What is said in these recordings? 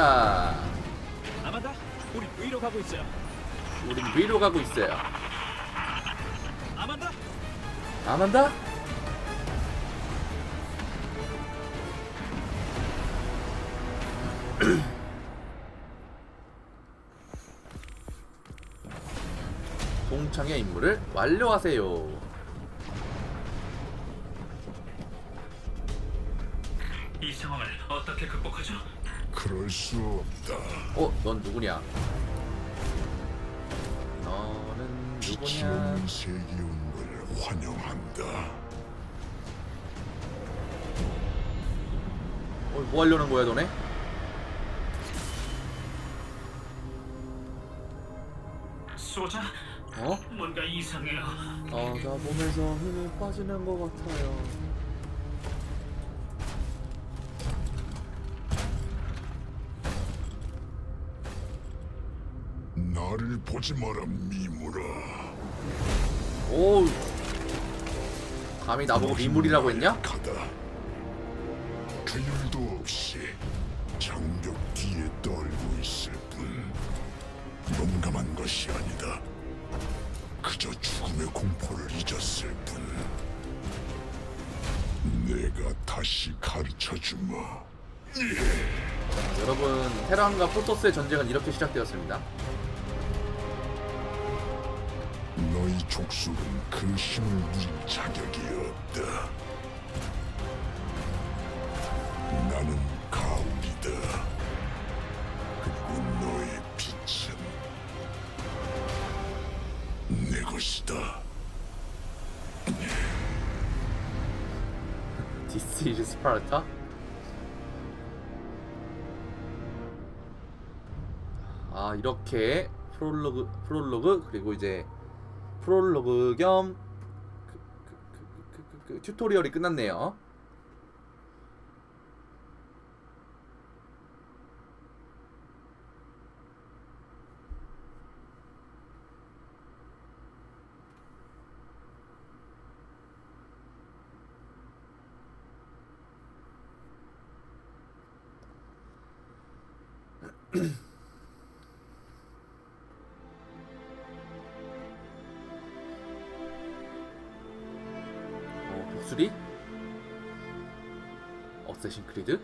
간다. 아마다 우리 위로 가고 있어요. 우린 위로 가고 있어요. 아마다 안 한다? 동창의 임무를 완료하세요. 이 상황을 어떻게 극복하죠? 그럴 수 없다. 어, 넌 누구냐? 너는 빛이 누구냐? 없는 세계에 온걸 환영한다. 어, 뭐 하려는 거야, 너네? 소자, 어? 뭔가 이상해요. 어, 나 몸에서 힘이 빠지는 것 같아요. 보지 마라 미무라. 오, 감히 나보고 미물이라고 했냐? 가다. 그 일도 없이 장벽 뒤에 떨고 있을 뿐. 용감한 것이 아니다. 그저 죽음의 공포를 잊었을 뿐. 내가 다시 가르쳐 주마. 여러분, 테란과 프로토스의 전쟁은 이렇게 시작되었습니다. 족속은 그 힘을 누릴 자격이 없다. 나는 가울이다. 그리고 너의 빛은 내 것이다. This is? 아 이렇게 프롤로그 프롤로그 그리고 이제 프롤로그 겸 그, 그, 그, 튜토리얼이 끝났네요. 어쌔신 크리드?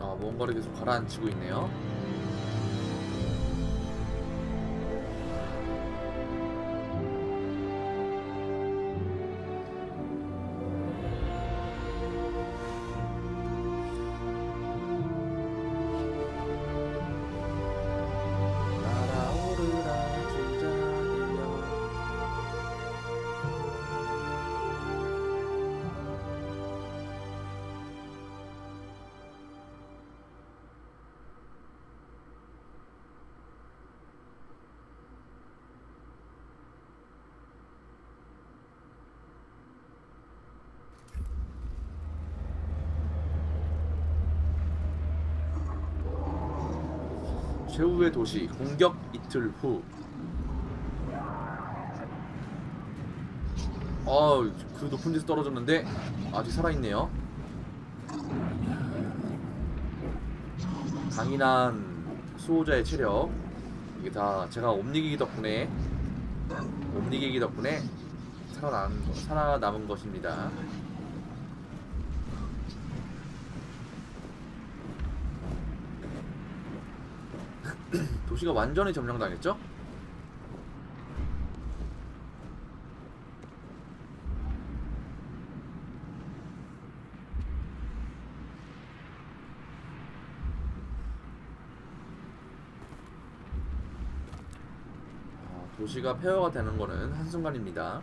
아, 뭔가를 계속 가라앉히고 있네요. 최후의 도시 공격 이틀 후. 아, 그 높은 데서 떨어졌는데 아직 살아있네요. 강인한 수호자의 체력. 이게 다 제가 옴니기기 덕분에 옴니기기 덕분에 살아남은 거, 살아남은 것입니다. 도시가 완전히 점령당했죠? 아, 도시가 폐허가 되는 거는 한순간입니다.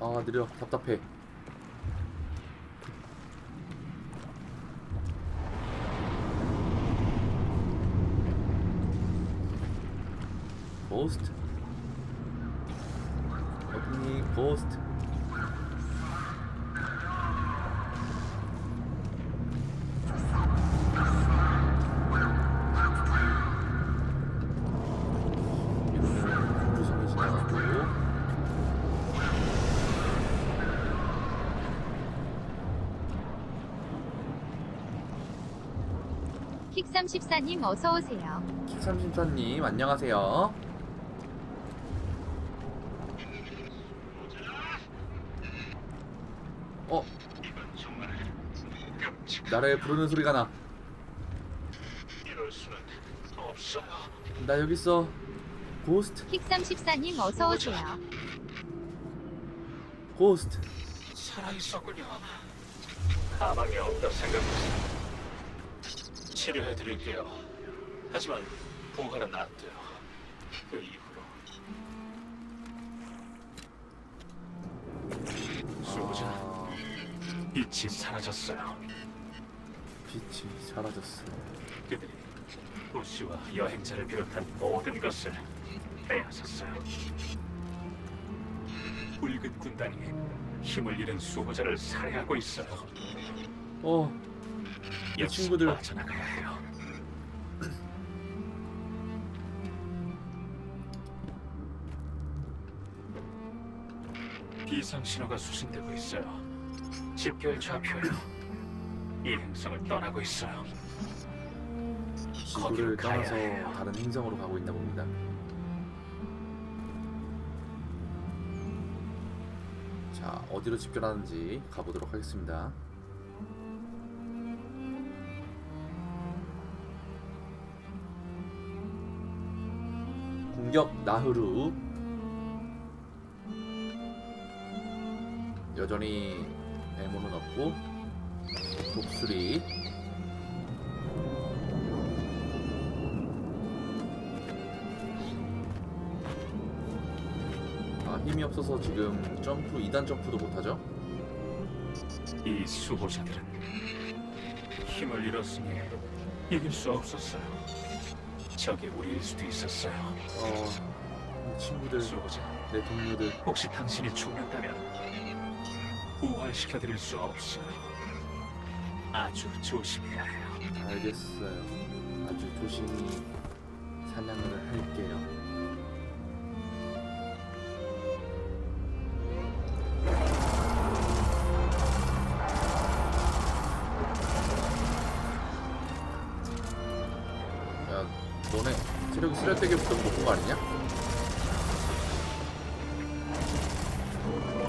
아 느려. 답답해. 고스트. 어머니 고스트. 킥34님 어서오세요. 킥삼심사님 안녕하세요 어? 나를 부르는 소리가 나. 나 여기 있어. 고스트, 킥34님 어서오세요. 고스트. 살아있었군요. 가망이 없다 생각했어. 치료해 드릴게요. 하지만 부활은 안 돼요. 그 이후로. 수호자, 아, 빛이 사라졌어요. 빛이 사라졌어. 그들이 도시와 여행자를 비롯한 모든 것을 빼앗았어요. 붉은 군단이 힘을 잃은 수호자를 살해하고 있어요. 어, 이 친구들. 빠져나가야 해요. 비상 신호가 수신되고 있어요. 집결 좌표요. 이 행성을 떠나고 있어요. 지구를 거기로 가야 떠나서 해요. 다른 행성으로 가고 있나 봅니다. 자, 어디로 집결하는지 가보도록 하겠습니다. 공격 나흐루 여전히 애모는 없고 독수리 아 힘이 없어서 지금 점프 2단 점프도 못하죠? 이 수호자들은 힘을 잃었으니 이길 수 없었어요. 적이 우리일 수도 있었어요. 어... 이 친구들 수호자, 내 동료들 혹시 당신이 죽는다면 부활시켜드릴 수 없어요. 아주 조심해야 해요. 알겠어요 아주 조심히 사냥을 할게요 쓰레기게 붙어서 못본 거 아니냐?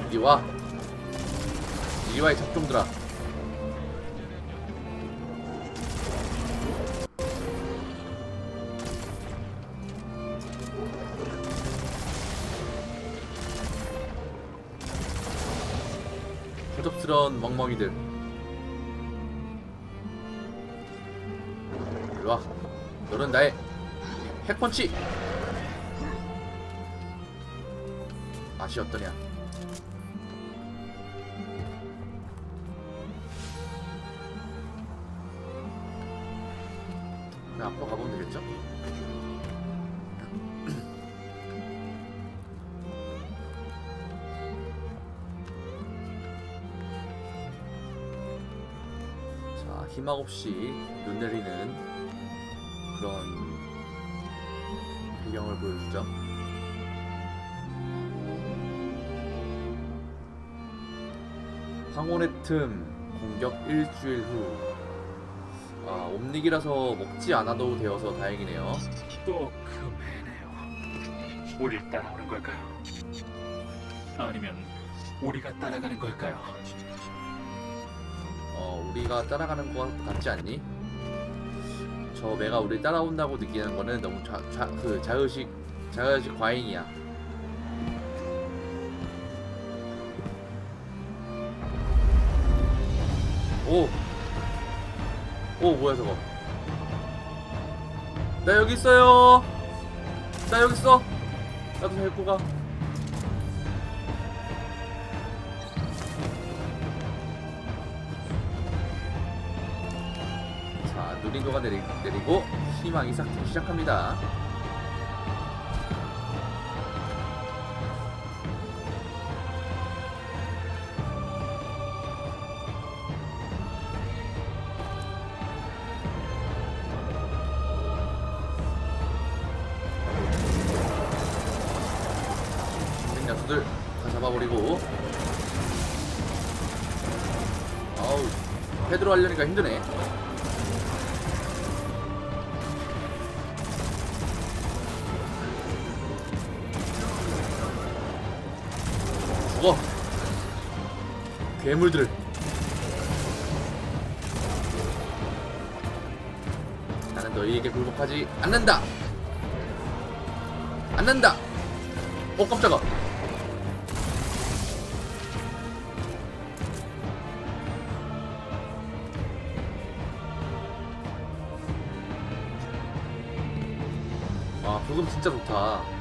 이리 와. 이리 와이 잡종들아. 허접스러운 멍멍이들. 일로와. 너는 나의 핵펀치 맛이 어떠냐 그냥 앞으로 가보면 되겠죠? 자, 희망 없이 눈 내리는 그런 배경을 보여주죠. 황혼의 틈 공격 일주일 후. 아, 옴닉이라서 먹지 않아도 되어서 다행이네요. 또그 매네요. 우릴 따라오는 걸까요? 아니면 우리가 따라가는 걸까요? 어, 우리가 따라가는 것 같지 않니? 저 매가 우리 따라온다고 느끼는 거는 너무 자, 자, 그 자의식 자의식 과잉이야. 오, 오 뭐야 저거? 나 여기 있어요. 나 여기 있어. 나도 데리고 가. 자, 누린도가 내리, 내리고 희망이 싹 시작합니다. 너희에게 굴복하지 않는다. 않는다. 어 깜짝아. 아 부금 진짜 좋다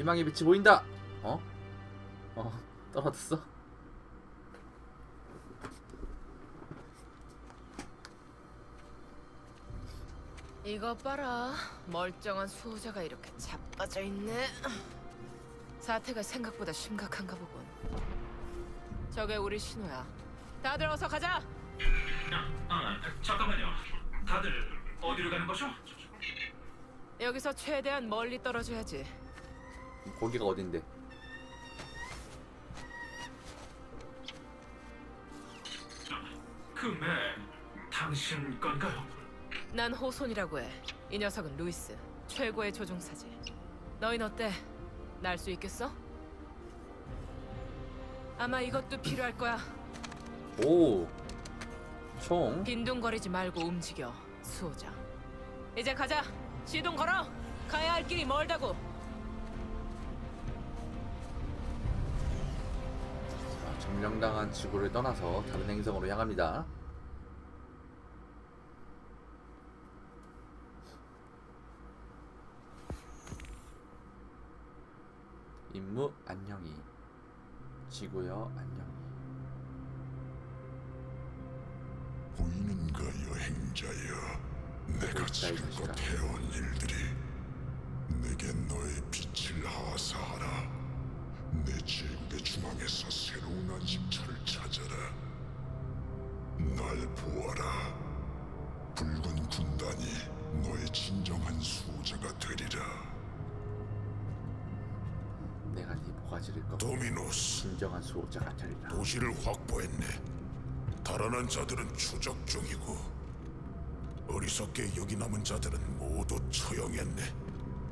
희망의 빛이 보인다 어? 어 떨어졌어? 이것 봐라. 멀쩡한 수호자가 이렇게 자빠져 있네. 사태가 생각보다 심각한가 보군. 저게 우리 신호야. 다들 어서 가자. 아, 잠깐만요. 다들 어디로 가는 거죠? 여기서 최대한 멀리 떨어져야지. 거기가 어딘데 그맨 당신 건가요? 난 호손이라고 해. 이 녀석은 루이스. 최고의 조종사지. 너흰 어때? 날 수 있겠어? 아마 이것도 필요할 거야. 오 총 빈둥거리지 말고 움직여, 수호자. 이제 가자. 시동 걸어. 가야 할 길이 멀다고. 점령당한 지구를 떠나서 다른 행성으로 향합니다. 임무 안녕히 지구여 안녕히 보이는가 여행자여 내가 지금껏. 해온 일들이 내게 너의 빛을 하사하라 내 제국의 중앙에서 새로운 안식처를 찾아라 날 보아라 붉은 군단이 너의 진정한 수호자가 되리라 내가 네 모가지를 꺾고 도미노스 진정한 수호자가 되리라. 도시를 확보했네. 달아난 자들은 추적 중이고 어리석게 여기 남은 자들은 모두 처형했네.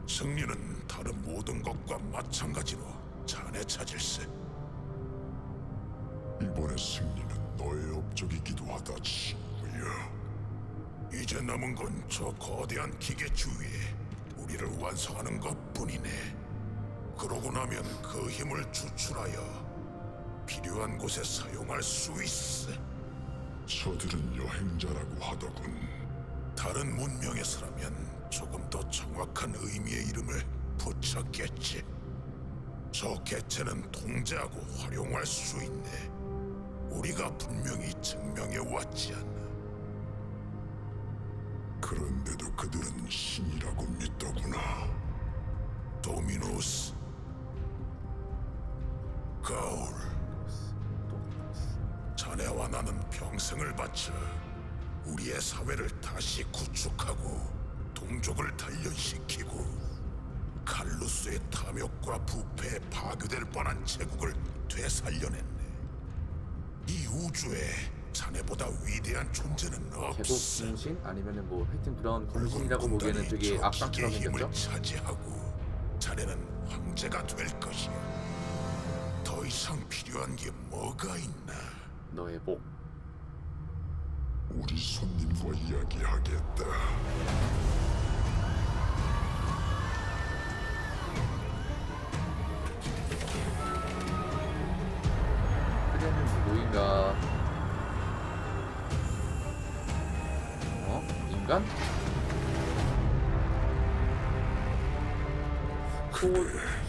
승리는 다른 모든 것과 마찬가지로 자네 차질세. 이번의 승리는 너의 업적이기도 하다, 친구야. 이제 남은 건 저 거대한 기계 주위에 우리를 완성하는 것뿐이네. 그러고 나면 그 힘을 추출하여 필요한 곳에 사용할 수 있어. 저들은 여행자라고 하더군. 다른 문명에서라면 조금 더 정확한 의미의 이름을 붙였겠지. 저 개체는 통제하고 활용할 수 있네. 우리가 분명히 증명해 왔지 않나. 그런데도 그들은 신이라고 믿더구나. 도미노스, 가울. 자네와 나는 평생을 바쳐 우리의 사회를 다시 구축하고 동족을 단련시키고 칼루스의 탐욕과 부패에 파괴될 뻔한 제국을 되살려냈네. 이 우주에 자네보다 위대한 존재는 없어. 분신 아니면은 뭐 하여튼 그런 검신이라고 보기에는 되게 악당처럼 힘을 생겼죠? 차지하고 자네는 황제가 될 것이야. 더 이상 필요한 게 뭐가 있나? 너의 복. 우리 손님과 이야기하겠다.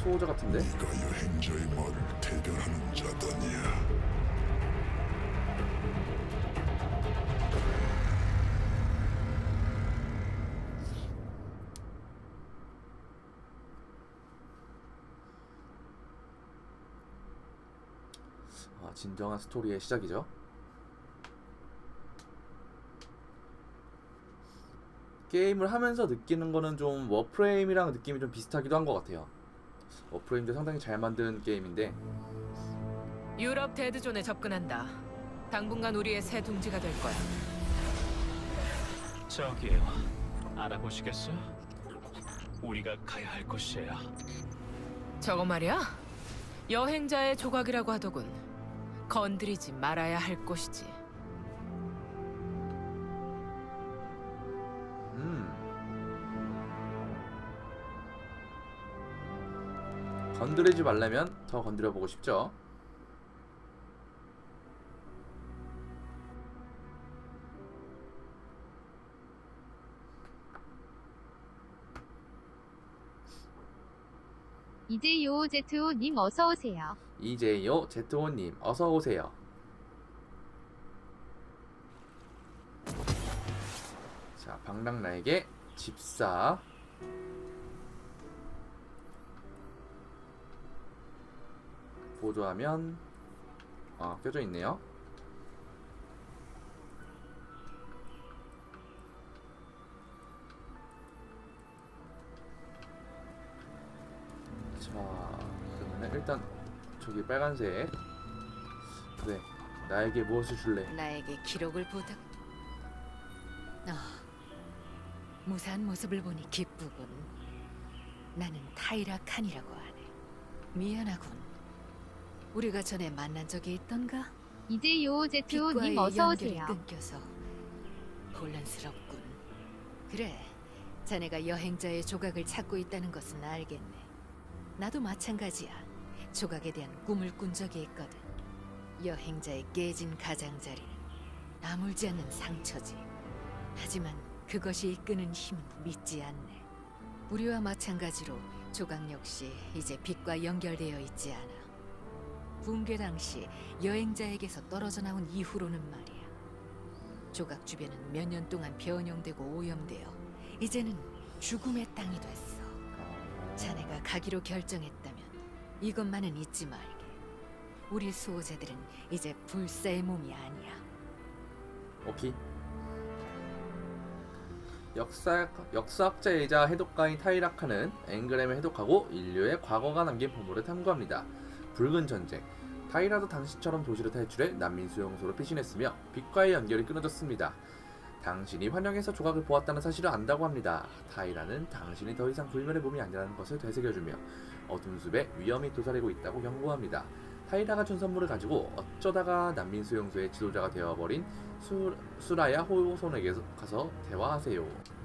소호자 같은데? 네가 여행자의 말을 대변하는 자더냐? 아, 진정한 스토리의 시작이죠. 게임을 하면서 느끼는 거는 좀 워프레임이랑 느낌이 좀 비슷하기도 한 것 같아요. 워프레임도 상당히 잘 만든 게임인데 유럽 데드존에 접근한다. 당분간 우리의 새 둥지가 될 거야. 저기요. 알아보시겠어요? 우리가 가야 할 곳이에요. 저거 말이야? 여행자의 조각이라고 하더군. 건드리지 말아야 할 곳이지. 건드리지 말려면 더 건드려 보고 싶죠. 이제 요 제트오님 어서 오세요. 이제요 제트호님 어서 오세요. 자 방랑 나에게 집사 보조하면 아 껴져 있네요. 자 그러면 일단 저기 빨간색 그래 나에게 무엇을 줄래? 나에게 기록을 부탁. 아, 무사한 모습을 보니 기쁘군. 나는 타이라 칸이라고 하네. 미안하군. 우리가 전에 만난 적이 있던가? 이제 요제트오님 빛과의 어서 오세요. 끊겨서 혼란스럽군. 그래, 자네가 여행자의 조각을 찾고 있다는 것은 알겠네. 나도 마찬가지야. 조각에 대한 꿈을 꾼 적이 있거든. 여행자의 깨진 가장자리는 아물지 않는 상처지. 하지만 그것이 이끄는 힘은 믿지 않네. 우리와 마찬가지로 조각 역시 이제 빛과 연결되어 있지 않아. 붕괴 당시 여행자에게서 떨어져 나온 이후로는 말이야. 조각 주변은 몇 년 동안 변형되고 오염되어 이제는 죽음의 땅이 됐어. 자네가 가기로 결정했다면 이것만은 잊지 말게. 우리 수호자들은 이제 불사의 몸이 아니야. 오케이. 역사 역사학자이자 해독가인 타이라카는 앵그램을 해독하고 인류의 과거가 남긴 보물을 탐구합니다. 붉은 전쟁. 타이라도 당신처럼 도시를 탈출해 난민 수용소로 피신했으며 빛과의 연결이 끊어졌습니다. 당신이 환영해서 조각을 보았다는 사실을 안다고 합니다. 타이라는 당신이 더 이상 불멸의 몸이 아니라는 것을 되새겨주며 어둠 숲에 위험이 도사리고 있다고 경고합니다. 타이라가 준 선물을 가지고 어쩌다가 난민 수용소의 지도자가 되어버린 수, 수라야 호손에게 가서 대화하세요.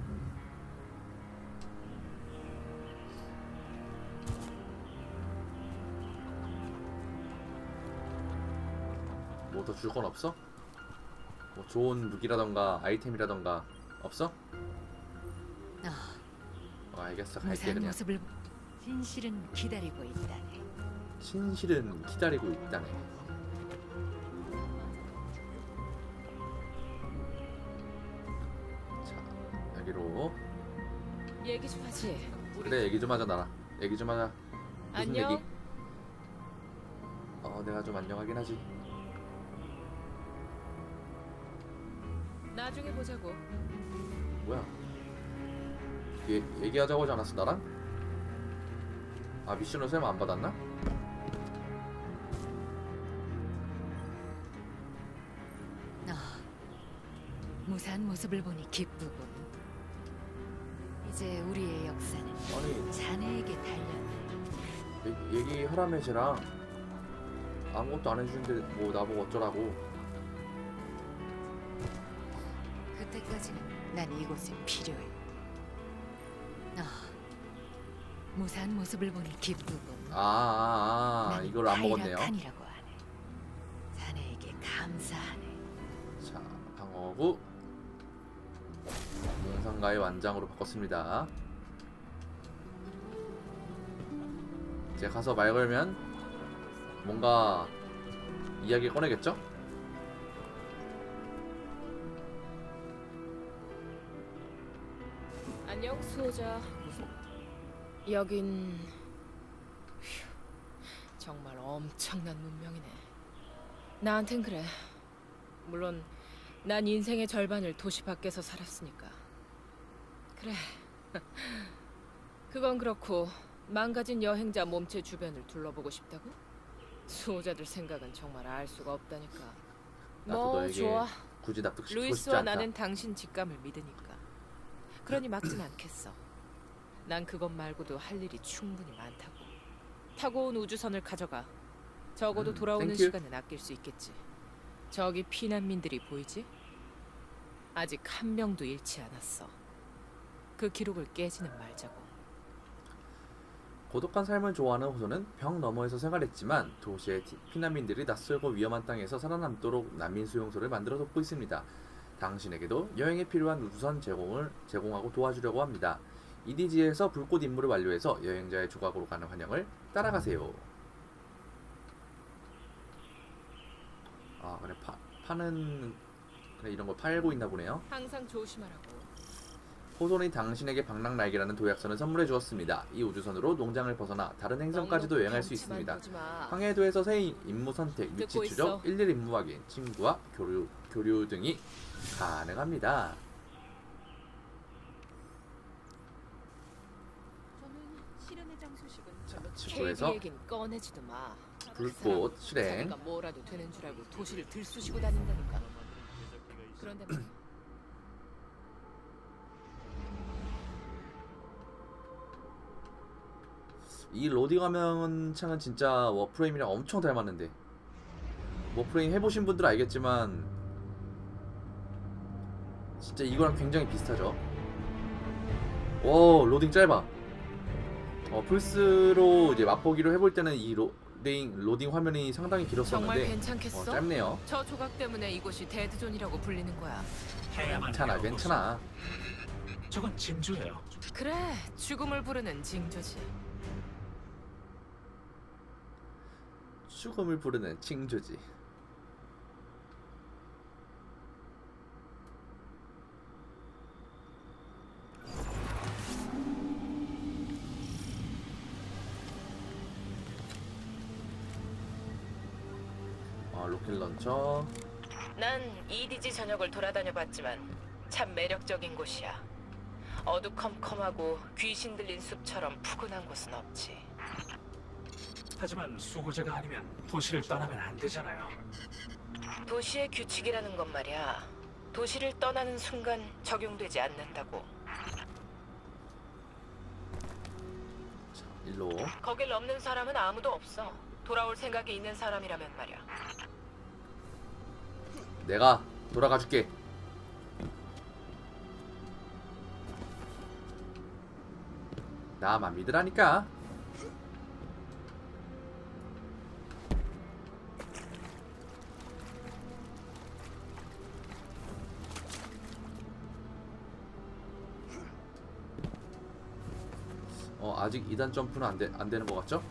뭐 더 줄 건 없어? 뭐 좋은 무기라던가 아이템이라던가 없어? 아, 어, 알겠어 갈게 무사한 그냥 모습을 진실은 기다리고 있다네. 신실은 기다리고 있다네 자 여기로 얘기 좀 하지. 우리 그래 얘기 좀 하자 나랑 얘기 좀 하자 무슨 안녕. 얘기? 어 내가 좀 안녕하긴 하지 나중에 보자고. 뭐야 얘, 얘기하자고 하지 않았어 나랑? 아 미션을 설마 안 받았나? 아, 무사한 모습을 보니 기쁘군. 이제 우리의 역사는 아니 자네에게 달렸네. 얘, 얘기하라며 쟤랑 아무것도 안 해주는데 뭐 나보고 어쩌라고 때까지는 난 이곳에 필요해. 아, 무사한 모습을 보니 기쁘군. 아, 아, 아 이걸 안 먹었네요 타이라칸이라고 하네. 자네에게 감사하네. 자 방어구 용상가의 완장으로 바꿨습니다 이제 가서 말 걸면 뭔가 이야기 꺼내겠죠? 수호자. 여긴 휴, 정말 엄청난 문명이네. 나한텐 그래. 물론 난 인생의 절반을 도시 밖에서 살았으니까. 그래. 그건 그렇고 망가진 여행자 몸체 주변을 둘러보고 싶다고? 수호자들 생각은 정말 알 수가 없다니까. 나도 뭐 너에게 좋아. 굳이 납득시키고 싶지 루이스와 않다. 나는 당신 직감을 믿으니까. 그러니 막진 않겠어. 난 그것 말고도 할 일이 충분히 많다고. 타고 온 우주선을 가져가. 적어도 음, 돌아오는 땡큐. 시간은 아낄 수 있겠지. 저기 피난민들이 보이지? 아직 한 명도 잃지 않았어. 그 기록을 깨지는 말자고. 고독한 삶을 좋아하는 호소는 벽 너머에서 생활했지만 도시의 티- 피난민들이 낯설고 위험한 땅에서 살아남도록 난민 수용소를 만들어 돕고 있습니다. 당신에게도 여행에 필요한 우주선 제공을 제공하고 도와주려고 합니다. EDG에서 불꽃 임무를 완료해서 여행자의 조각으로 가는 환영을 따라가세요. 아 그래 파, 파는 그래 이런 걸 팔고 있나 보네요. 항상 조심하라고. 호손이 당신에게 방랑 날개라는 도약선을 선물해 주었습니다. 이 우주선으로 농장을 벗어나 다른 행성까지도 여행할 수 있습니다. 황해도에서 새 임무 선택, 위치 추적. 일일 임무 확인, 친구와 교류, 교류 등이 가능합니다. 저는 실현의 장 소식은 꺼내지도 마. 불꽃 실행. 자기가 뭐라도 되는 줄 알고 도시를 들쑤시고 다닌다니까. 그런데 말이야. 이 로딩 화면 창은 진짜 워프레임이랑 엄청 닮았는데 워프레임 해보신 분들 알겠지만 진짜 이거랑 굉장히 비슷하죠. 오 로딩 짧아. 어 플스로 이제 맛보기로 해볼 때는 이 로 딩 로딩 화면이 상당히 정말 길었었는데 괜찮겠어? 어, 짧네요. 저 조각 때문에 이곳이 데드존이라고 불리는 거야. 해야만 괜찮아 괜찮아. 저건 징조예요. 그래, 죽음을 부르는 징조지. 죽음을 부르는 칭조지. 런처. 난 EDG 전역을 돌아다녀 봤지만 참 매력적인 곳이야. 어두컴컴하고 귀신 들린 숲처럼 푸근한 곳은 없지. 하지만 수호자가 아니면 도시를 떠나면 안 되잖아요. 도시의 규칙이라는 건 말이야. 도시를 떠나는 순간 적용되지 않는다고. 자 일로. 거길 넘는 사람은 아무도 없어. 돌아올 생각이 있는 사람이라면 말이야. 내가 돌아가 줄게. 나만 믿으라니까. 어 아직 2단 점프는 안, 되, 안 되는 것 같죠?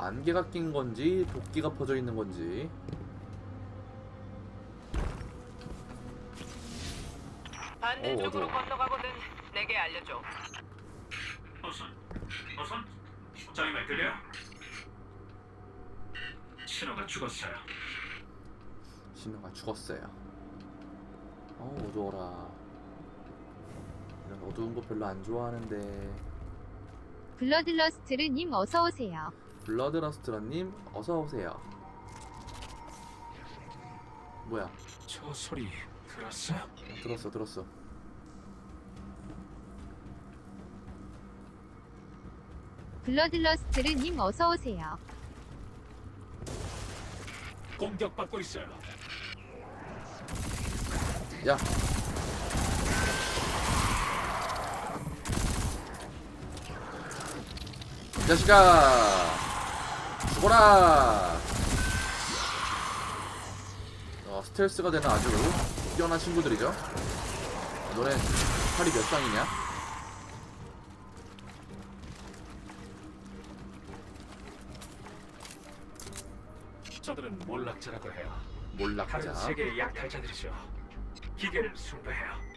안개가 낀 건지 도끼가 퍼져 있는 건지 반대쪽으로 어두워. 건너가거든. 내게 알려줘. 어선, 어선, 저기 말 들려요? 신호가 죽었어요. 신호가 죽었어요. 어 어두워라. 이런 어두운 거 별로 안 좋아하는데 블러들러스트르님 어서 오세요. 블러드러스트러님 어서 오세요. 뭐야? 저 소리 들었어요? 어, 들었어 들었어. 블러들러스트르님 어서 오세요. 공격받고 있어요. 야. 이 자식아 죽어라 어, 스텔스가 되는 아주 뛰어난 친구들이죠 노래 팔이 몇 쌍이냐? 저들은 몰락자라고 해요. 몰락자. 다른 세계의 약탈자들이죠. 기계를 숭배해요.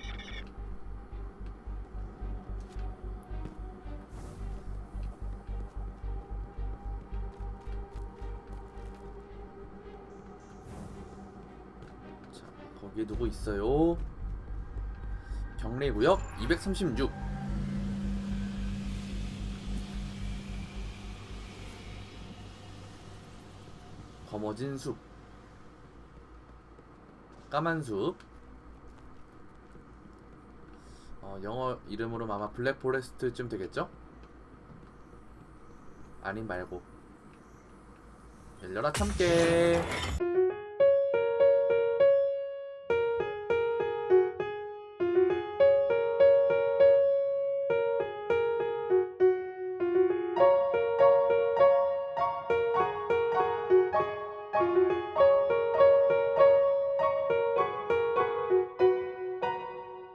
자, 거기에 누구 있어요? 경례구역 236. 검어진 숲. 까만 숲. 어, 영어 이름으로 아마 블랙 포레스트쯤 되겠죠? 아님 말고. 열려라 참깨.